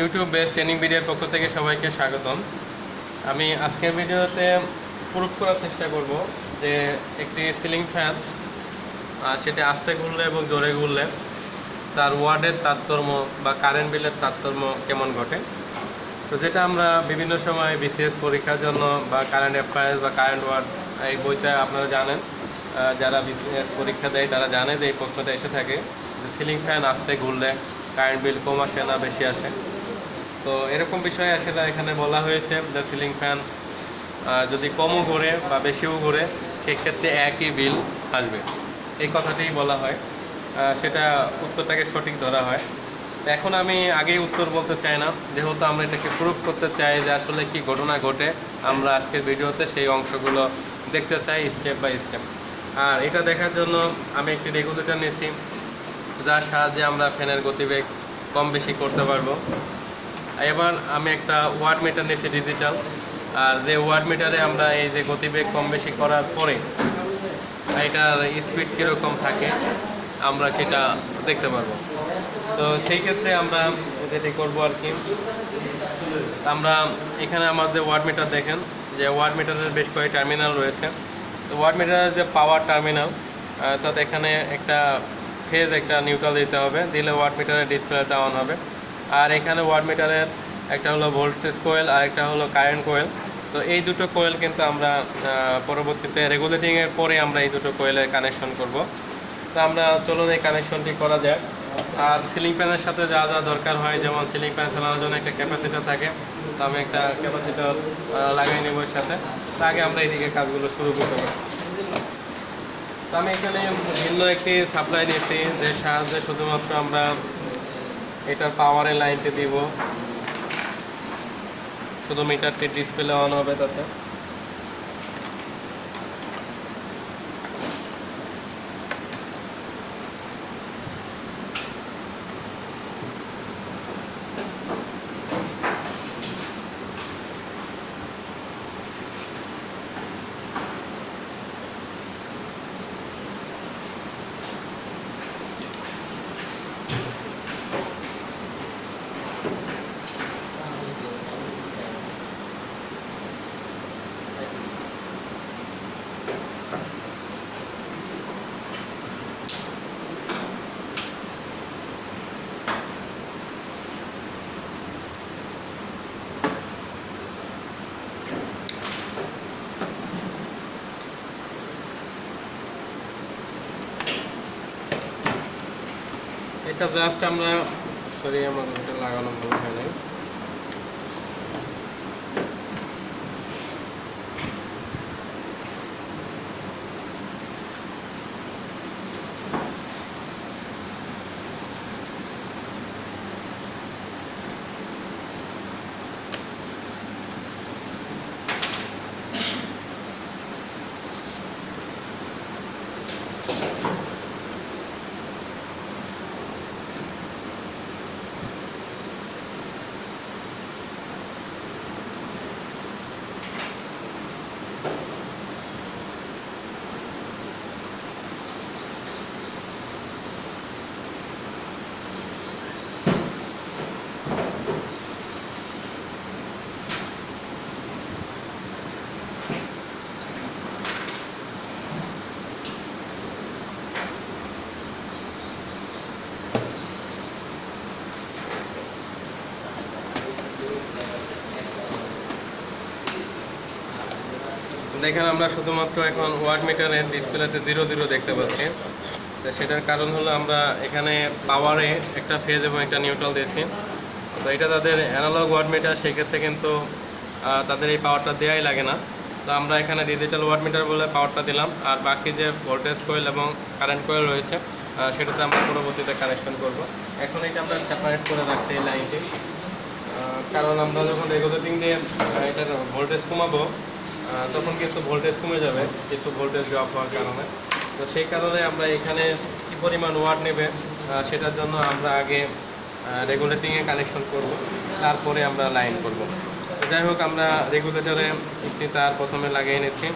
YouTube base training ভিডিওর পক্ষ থেকে সবাইকে স্বাগতম। আমি আজকের ভিডিওতে প্রুফ করার চেষ্টা করব যে একটি সিলিং ফ্যান সেটা আস্তে ঘুরলে এবং জোরে ঘুরলে তার ওয়ার্ডের তারতম্য বা কারেন্ট বিলের তারতম্য কেমন ঘটে। তো যেটা আমরা বিভিন্ন সময় বিসিএস পরীক্ষার জন্য বা কারেন্ট অ্যাফায়ার্স বা কারেন্ট ওয়ার্ড এই বইটা আপনারা জানেন যারা বিসিএস পরীক্ষা দেয় তারা জানে যে এই প্রশ্নটা এসে থাকে যে সিলিং ফ্যান আস্তে ঘুরলে কারেন্ট বিল কম আসে না, বেশি আসে। তো এরকম বিষয়ে আসলে এখানে বলা হয়েছে যে সিলিং ফ্যান যদি কমও ঘুরে বা বেশিও ঘুরে, সেক্ষেত্রে একই বিল আসবে। এই কথাটিই বলা হয়। সেটা উত্তরটাকে সঠিক ধরা হয়। এখন আমি আগেই উত্তর বলতে চাই না। যেহেতু আমরা এটাকে প্রুভ করতে চাই যে আসলে কি ঘটনা ঘটে, আমরা আজকের ভিডিওতে সেই অংশগুলো দেখতে চাই স্টেপ বাই স্টেপ আর এটা দেখার জন্য আমি একটি রেগুলেটর নিয়েছি, যার সাহায্যে আমরা ফ্যানের গতিবেগ কম বেশি করতে পারব। এবার আমি একটা ওয়াট মিটার নিয়েছি ডিজিটাল আর যে ওয়াট মিটারে আমরা এই যে গতিবেগ কম বেশি করার পরে এটার স্পিড কীরকম থাকে, আমরা সেটা দেখতে পারব। তো সেই ক্ষেত্রে আমরা যেটি করব আর কি, আমরা এখানে আমার যে ওয়াট মিটার দেখেন, যে ওয়াট মিটারের বেশ কয়েক টার্মিনাল রয়েছে। তো ওয়াট মিটারের যে পাওয়ার টার্মিনাল তাতে এখানে একটা ফেজ একটা নিউট্রাল দিতে হবে, দিলে ওয়াট মিটারের ডিসপ্লেটা অন হবে। আর এখানে ওয়াট মিটারের একটা হলো ভোল্টেজ কোয়েল আর একটা হলো কারেন্ট কোয়েল। তো এই দুটো কোয়েল কিন্তু আমরা পরবর্তীতে রেগুলেটিংয়ের পরে আমরা এই দুটো কোয়েলের কানেকশন করব। তো আমরা চলুন এই কানেকশনটি করা যাক। আর সিলিং ফ্যানের সাথে যা যা দরকার হয়, যেমন সিলিং ফ্যান চালানোর জন্য একটা ক্যাপাসিটার থাকে, তো আমি একটা ক্যাপাসিটার লাগাই নেব এর সাথে। তো আগে আমরা এইদিকে কাজগুলো শুরু করতে পারি। তো আমি এখানে ভিন্ন একটি সাপ্লাই নিয়েছি, যে সাহায্যে শুধুমাত্র আমরা এটার পাওয়ারে লাইনটি দিব। শুধু মিটারটি ডিসপ্লে অন হবে তাতে। এটা জাস্ট আমরা সরি আমার এটা লাগানো ভালো হয় নাই দেখেন আমরা শুধুমাত্র এখন ওয়াট মিটারের ডিসপ্লেতে জিরো জিরো দেখতে পাচ্ছি। তো সেটার কারণ হলো আমরা এখানে পাওয়ারে একটা ফেজ এবং একটা নিউট্রাল দিয়েছি। তো এটা তাদের অ্যানালগ ওয়াট মিটার সেক্ষেত্রে কিন্তু তাদের এই পাওয়ারটা দেওয়াই লাগে না। তো আমরা এখানে ডিজিটাল ওয়াট মিটার বলে পাওয়ারটা দিলাম। আর বাকি যে ভোল্টেজ কোয়েল এবং কারেন্ট কোয়েল রয়েছে সেটাতে আমরা পরবর্তীতে কানেকশন করব। এখন এটা আমরা সেপারেট করে রাখছি এই লাইনটি কারণ আমরা যখন রেগুলেটিং দিয়ে এটার ভোল্টেজ কমাবো তখন কিন্তু ভোল্টেজ কমে যাবে কিছু ভোল্টেজ ড্রপ হওয়ার কারণে। তো সেই কারণে আমরা এখানে কী পরিমাণ ওয়াট নেবে সেটার জন্য আমরা আগে রেগুলেটিংয়ে কানেকশন করব, তারপরে আমরা লাইন করব। যাই হোক, আমরা রেগুলেটরে একটি তার প্রথমে লাগিয়ে নিচ্ছি।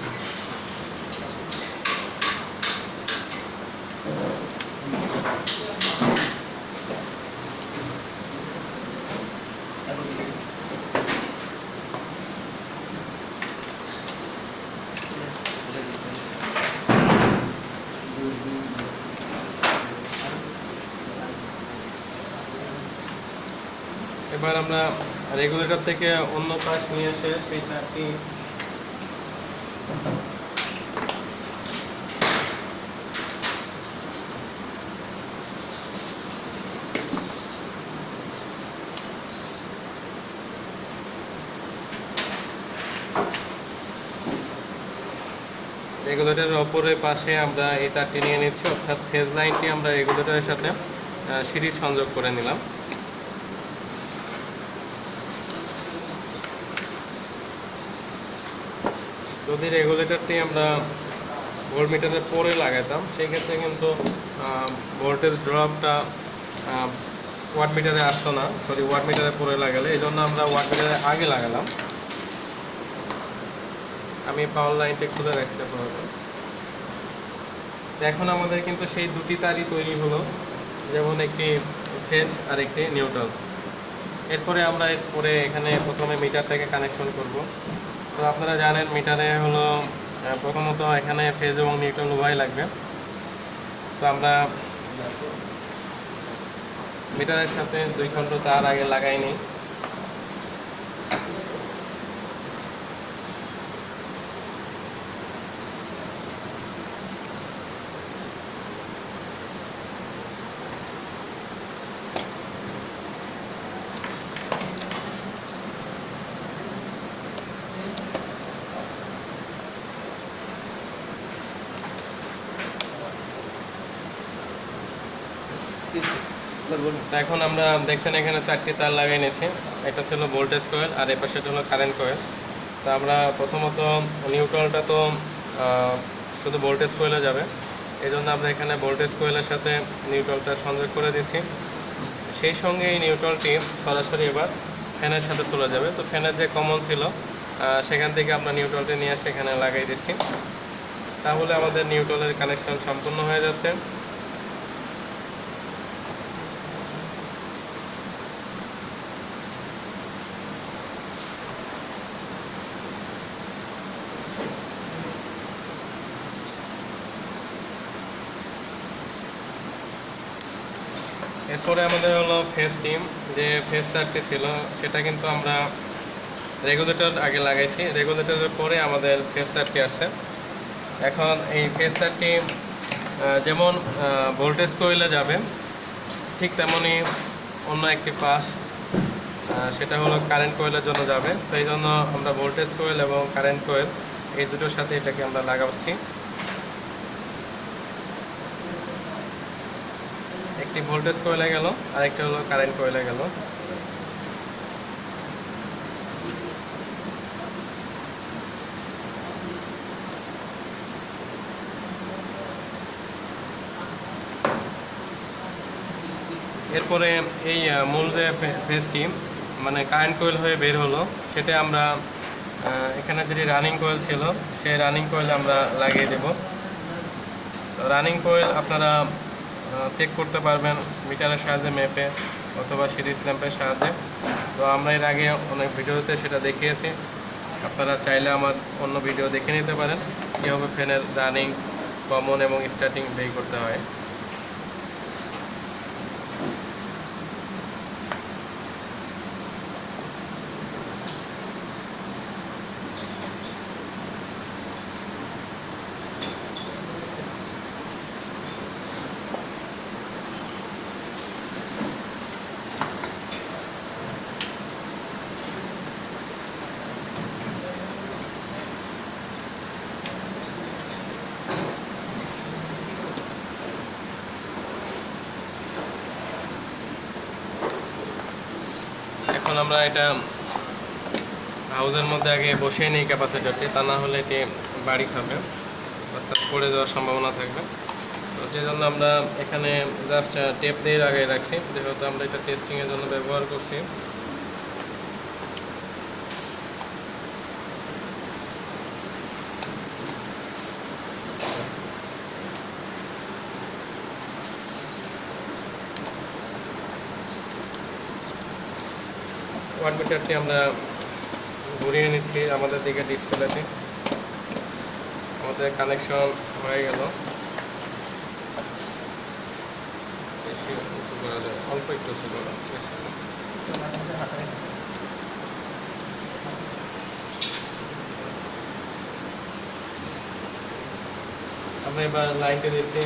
এবার আমরা রেগুলেটর থেকে অন্য পাশ নিয়ে এসে সেই তারটি রেগুলেটরের অপরের পাশে আমরা এই তারটি নিয়ে নিচ্ছি, অর্থাৎ ফেজ লাইনটি আমরা রেগুলেটরের সাথে সিরিজ সংযোগ করে নিলাম। যদি রেগুলেটরটি আমরা ভোল্টমিটারের পরে লাগাতাম সেই ক্ষেত্রে কিন্তু ভোল্টেজ ড্রপটা ওয়াট মিটারে আসতো না। সরি ওয়াট মিটারে পরে লাগালে এই জন্য আমরা ওয়াট মিটারে আগে লাগালাম। আমি পাওয়ার লাইনটা খুলে রাখছি তো এখন আমাদের কিন্তু সেই দুটি তারই তৈরি হলো, যেমন একটি ফেজ আর একটি নিউট্রাল এরপরে আমরা এরপরে এখানে প্রথমে মিটারটাকে কানেকশন করব। তো আপনারা জানেন, মিটারে হলো প্রথমত এখানে ফেজ এবং নিউট্রাল উভয় লাগবে। তো আমরা মিটারের সাথে দুই খণ্ড তার আগে লাগাই তো এখন আমরা দেখছেন এখানে চারটি তার লাগাই নিয়েছি। একটা ছিল ভোল্টেজ কয়েল আর এপাশে হলো কারেন্ট কয়েল। তো আমরা প্রথমত নিউট্রালটা তো শুধু ভোল্টেজ কয়েলে যাবে। এই জন্য আমরা এখানে ভোল্টেজ কয়েলের সাথে নিউট্রালটা সংযোগ করে দিচ্ছি সেই সঙ্গে এই নিউট্রালটি সরাসরি এবার ফ্যানের সাথে চলে যাবে। তো ফ্যানের যে কমন ছিল সেখান থেকে আমরা নিউট্রালটি নিয়ে এসে এখানে লাগাই দিচ্ছি। তাহলে আমাদের নিউট্রালের কানেকশন সম্পূর্ণ হয়ে যাচ্ছে। এরপরে আমাদের হলো ফেস টিম যে ফেস তারটি ছিল, সেটা কিন্তু আমরা রেগুলেটর আগে লাগাইছি। রেগুলেটরের পরে আমাদের ফেস তারটি আসছে। এখন এই ফেস তারটি যেমন ভোল্টেজ কয়েলে যাবে, ঠিক তেমনই অন্য একটি পাশ সেটা হলো কারেন্ট কয়েলের জন্য যাবে। তো এই জন্য আমরা ভোল্টেজ কয়েল এবং কারেন্ট কয়েল এই দুটোর সাথে এটাকে আমরা লাগাচ্ছি। একটি ভোল্টেজ কয়লা গেল আর একটা হলো কারেন্ট কয়েলে গেল। এরপরে এই মূল যে ফেসটি মানে কারেন্ট কয়েল হয়ে বের হলো, সেটা আমরা এখানে যেটি রানিং কয়েল ছিল, সেই রানিং কয়েল আমরা লাগিয়ে দেব। রানিং কয়েল আপনারা চেক করতে পারবেন মিটারের সাহায্যে মেপে অথবা সিরিজ ল্যাম্পের সাহায্যে। তো আমরা এর আগে অনেক ভিডিওতে সেটা দেখিয়েছি। আপনারা চাইলে আমার অন্য ভিডিও দেখে নিতে পারেন। কীভাবে ফ্যানের রানিং কমন এবং স্টার্টিং বেই করতে হয়। আমরা এটা হাউজের মধ্যে আগে বসিয়ে নিই ক্যাপাসিটারটি তা না হলে এটি বাড়ি খাবে, অর্থাৎ পড়ে যাওয়ার সম্ভাবনা থাকবে। তো যে জন্য আমরা এখানে জাস্ট টেপ দিয়ে আগে রাখছি, যেহেতু আমরা এটা টেস্টিংয়ের জন্য ব্যবহার করছি। মিটারটি আমরা ঘুরিয়ে নিচ্ছি আমাদের দিকে ডিসপ্লেতে আমাদের কানেকশন হয়ে গেল। বেশি করা যায়, অল্প একটু উঁচু করা আমরা এবার লাইনটা দিচ্ছি।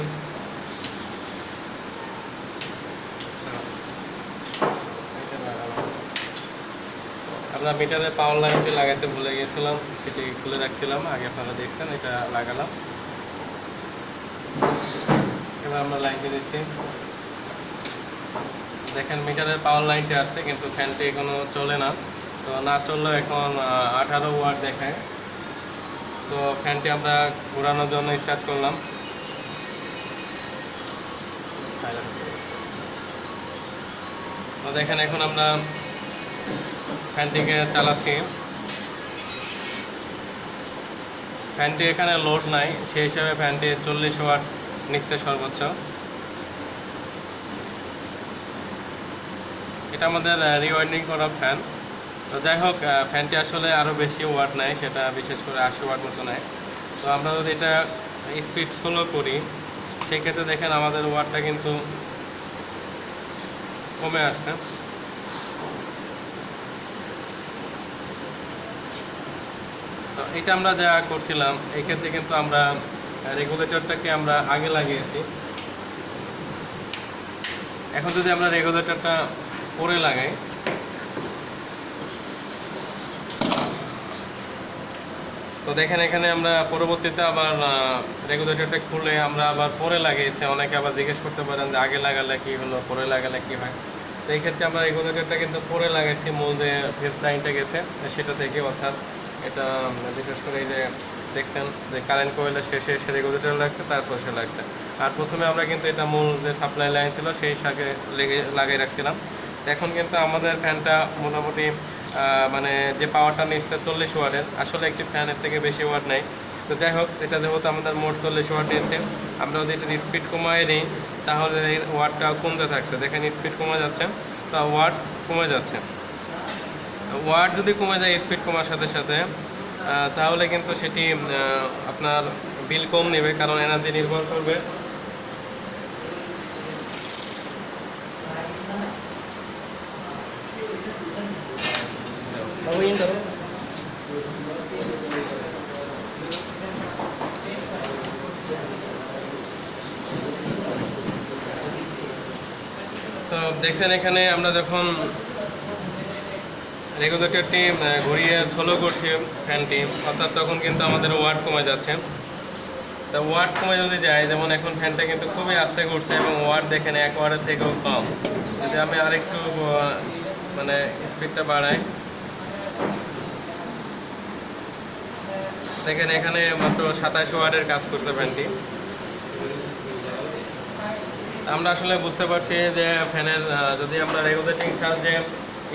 আমরা মিটারের পাওয়ার লাইনটি লাগাতে ভুলে গেছিলাম, সেটি খুলে রাখছিলাম, আগে আপনারা দেখছেন, এটা লাগালাম। এবার আমরা লাইনটি দিচ্ছি। দেখেন মিটারের পাওয়ার লাইনটি আসছে, কিন্তু ফ্যানটি এখনও চলে না। তো না চললেও এখন আঠারো ওয়াট দেখায়। তো ফ্যানটি আমরা ঘোরানোর জন্য স্টার্ট করলাম। তো দেখেন, এখন আমরা ফ্যানটিকে চালাচ্ছি। ফ্যানটি এখানে লোড নাই সেই হিসাবে ফ্যানটি চল্লিশ ওয়াট নিচ্ছে সর্বোচ্চ। এটা আমাদের রিওয়াইন্ডিং করা ফ্যান তো যাই হোক ফ্যানটি আসলে আরও বেশি ওয়াট নেয় সেটা বিশেষ করে আশি ওয়াট মতো নেয় তো আমরা যদি এটা স্পিড স্লো করি, সেক্ষেত্রে দেখেন আমাদের ওয়াটটা কিন্তু কমে আসছে। এটা আমরা যা করছিলাম এই ক্ষেত্রে কিন্তু আমরা রেগুলেটরটাকে আমরা আগে লাগিয়েছি। এখন যদি আমরা রেগুলেটরটা পরে লাগাই, তো দেখেন এখানে আমরা পরবর্তীতে আবার রেগুলেটরটা খুলে আমরা আবার পরে লাগিয়েছি। অনেকে আবার জিজ্ঞেস করতে পারেন যে আগে লাগালে কি হলো, পরে লাগালে কি হয়? তো এই ক্ষেত্রে আমরা রেগুলেটরটা কিন্তু পরে লাগাইছি, মূল যে ফেস লাইনটা গেছে, সেটা থেকে অর্থাৎ এটা বিশেষ করে এই যে দেখছেন যে কারেন্ট কয়েলের শেষে এসে রেগুলেটর লাগছে, তারপর সে লাগছে। আর প্রথমে আমরা কিন্তু এটা মূল যে সাপ্লাই লাইন ছিল সেই সাথে লেগে, লাগিয়ে রাখছিলাম। এখন কিন্তু আমাদের ফ্যানটা মোটামুটি মানে যে পাওয়ারটা নিচ্ছে চল্লিশ ওয়াটের, আসলে একটি ফ্যানের থেকে বেশি ওয়াট নেই। তো যাই হোক, এটা যেহেতু আমাদের মোট চল্লিশ ওয়াট নিচ্ছে, আমরা যদি এটার স্পিড কমায় নিই, তাহলে এই ওয়াটটা কমতে থাকছে। দেখেন স্পিড কমে যাচ্ছে, তা ওয়াট কমে যাচ্ছে। ওয়াট যদি কমে যায় স্পিড কমার সাথে সাথে তাহলে কিন্তু সেটি আপনার বিল কম নেবে, কারণ এনার্জি নির্ভর করবে। তো দেখছেন এখানে আমরা যখন রেগুলেটরটি আহ, ঘুরিয়ে স্লো করছি ফ্যানটি অর্থাৎ তখন কিন্তু আমাদের ওয়াট কমে যাচ্ছে। তা ওয়াট কমে যদি যায় যেমন এখন ফ্যানটা কিন্তু খুবই আস্তে করছে এবং ওয়াট দেখেন এক ওয়াটের থেকেও কম। যদি আমি আরেকটু মানে স্পিডটা বাড়াই। দেখেন এখানে মাত্র সাতাশ ওয়ার্ডের কাজ করছে ফ্যানটি আমরা আসলে বুঝতে পারছি যে ফ্যানের যদি আমরা রেগুলেটিং সাহায্যে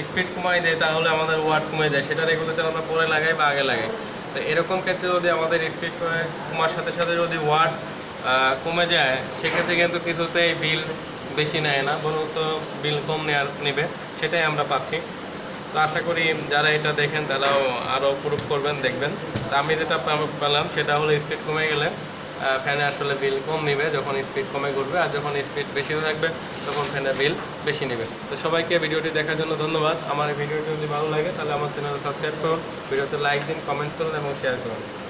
স্পিড কমাই দেয়, তাহলে আমাদের ওয়াট কমে যায় সেটা রেগুলেটর আমরা পরে লাগাই বা আগে লাগাই। তো এরকম ক্ষেত্রে যদি আমাদের স্পিড কমার সাথে সাথে যদি ওয়াট কমে যায়, সেক্ষেত্রে কিন্তু কিছুতেই বিল বেশি নেয় না, বরঞ্চ বিল কম নেওয়ার নেবে। সেটাই আমরা পাচ্ছি। তো আশা করি যারা এটা দেখেন, তারাও আরও প্রুফ করবেন, দেখবেন। তো আমি যেটা পেলাম, সেটা হলো স্পিড কমে গেলে ফ্যানে আসলে বিল কম নেবে যখন স্পিড কমে ঘুরবে, আর যখন স্পিড বেশি থাকবে, তখন ফ্যানের বিল বেশি নেবে। তো সবাইকে ভিডিওটি দেখার জন্য ধন্যবাদ। আমার ভিডিওটি যদি ভালো লাগে, তাহলে আমার চ্যানেল সাবস্ক্রাইব করুন, ভিডিওতে লাইক দিন কমেন্টস করুন এবং শেয়ার করুন।